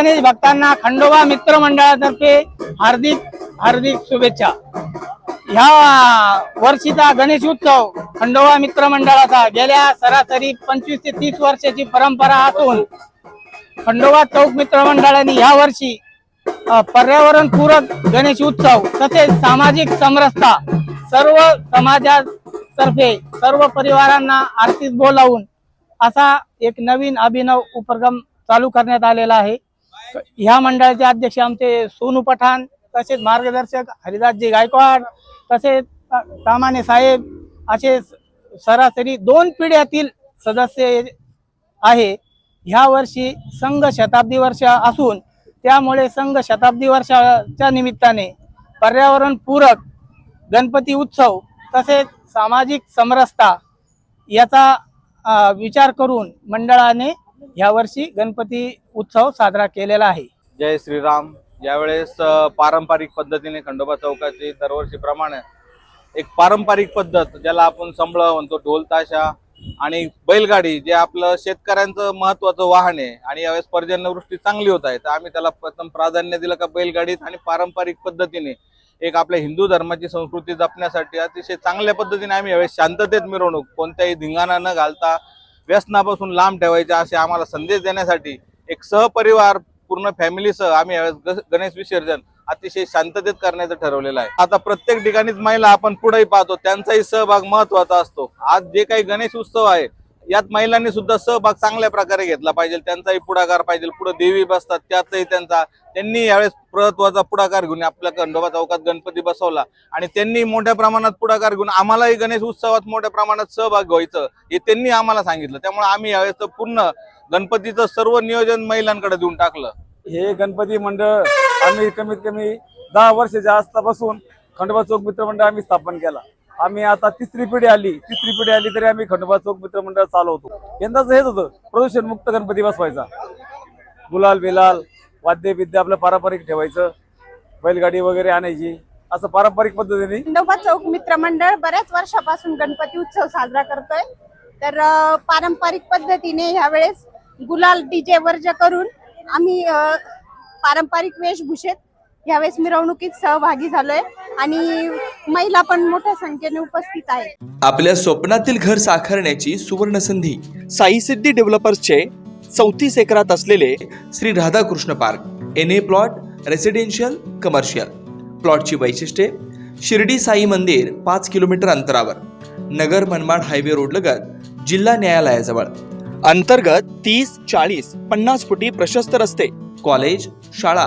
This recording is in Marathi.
गणेश भक्तांना खंडोबा मित्र मंडळातर्फे हार्दिक हार्दिक शुभेच्छा. ह्या वर्षीचा गणेश उत्सव खंडोबा मित्र मंडळाचा गेल्या सरासरी पंचवीस ते तीस वर्षाची परंपरा असून खंडोबा चौक मित्र मंडळाने ह्या वर्षी पर्यावरण पर्यावरणपूरक गणेश उत्सव तसेच सामाजिक समरसता सर्व समाजातर्फे सर्व परिवारांना आर्थिक बोलावून असा एक नवीन अभिनव उपक्रम चालू करण्यात आलेला आहे. ह्या मंडळाचे अध्यक्ष आमचे सोनू पठाण तसेच मार्गदर्शक हरिदासजी गायकवाड तसेच तामाने साहेब असे स- सरासरी दोन पिढ्यातील सदस्य आहे. ह्या वर्षी संघ शताब्दी वर्ष असून त्यामुळे संघ शताब्दी वर्षाच्या निमित्ताने पर्यावरण पूरक गणपती उत्सव तसेच सामाजिक समरसता याचा विचार करून मंडळाने यावर्षी गणपती उत्सव साजरा केलेला आहे. जय श्रीराम. यावेळेस पारंपरिक पद्धतीने खंडोबा चौकाची दरवर्षीप्रमाणे एक पारंपरिक पद्धत ज्याला आपण संबळ म्हणतो ढोल ताशा आणि बैलगाडी जे आपलं शेतकऱ्यांचं महत्वाचं वाहन आहे आणि यावेळेस पर्जन्यवृष्टी चांगली होत आहे तर आम्ही त्याला प्रथम प्राधान्य दिलं का बैलगाडीत आणि पारंपरिक पद्धतीने एक आपल्या हिंदू धर्माची संस्कृती जपण्यासाठी अतिशय चांगल्या पद्धतीने आम्ही यावेळेस शांततेत मिरवणूक कोणत्याही धिंगाणा न घालता व्यसनापासून लांब ठेवायचे असे आम्हाला संदेश देण्यासाठी एक सहपरिवार पूर्ण फॅमिलीसह आम्ही यावेळेस गणेश विसर्जन अतिशय शांततेत करण्याचं ठरवलेलं आहे. आता प्रत्येक ठिकाणीच महिला आपण पुढेही पाहतो त्यांचाही सहभाग महत्त्वाचा असतो. आज जे काही गणेश उत्सव आहे यात महिलांनी सुद्धा सहभाग चांगल्या प्रकारे घेतला पाहिजे. त्यांचाही पुढाकार पाहिजे. पुढे देवी बसतात त्यातही त्यांचा त्यांनी यावेळेस प्रत्वाचा पुढाकार घेऊन आपल्या खंडोबा चौकात गणपती बसवला. आणि त्यांनी मोठ्या प्रमाणात पुढाकार घेऊन आम्हालाही गणेश उत्सवात मोठ्या प्रमाणात सहभाग व्हायचं हे त्यांनी आम्हाला सांगितलं. त्यामुळे आम्ही यावेळेस पूर्ण गणपतीचं सर्व नियोजन महिलांकडे देऊन टाकलं. हे गणपती मंडळ आम्ही कमीत कमी दहा वर्षाच्या आसपासून खंडोबा चौक मित्र मंडळ आम्ही स्थापन केला. आम्ही आता तिसरी पिढी आली. तिसरी पिढी आली तरी आम्ही खंडोबा चौक मित्रमंडळ चालवतो. यंदाच हेच होतं. प्रदूषण मुक्त गणपती बसवायचा. गुलाल बिलाल वाद्य विद्य आपलं पारंपरिक ठेवायचं. बैलगाडी वगैरे आणायची. असं पारंपरिक पद्धतीने खंडोबा चौक मित्रमंडळ बऱ्याच वर्षापासून गणपती उत्सव साजरा करतोय. तर अ, पारंपरिक पद्धतीने ह्यावेळेस गुलाल डीजे वर्ज करून आम्ही अ, पारंपरिक वेशभूषेत यावेळेस मिरवणुकीत सहभागी झालोय आणि महिला पण मोठ्या संख्येने उपस्थित आहेत. आपल्या स्वप्नातील घर साकारण्याची सुवर्ण संधी साई सिद्धी डेव्हलपर्सचे चौतीस एकरात असलेले Shri Radhakrishna Park N A plot residential commercial प्लॉटची वैशिष्ट्ये शिर्डी साई मंदिर पाच किलोमीटर अंतरावर नगर मनमाड हायवे रोड लगत जिल्हा न्यायालयाजवळ. अंतर्गत तीस चाळीस पन्नास फुटी प्रशस्त रस्ते कॉलेज शाळा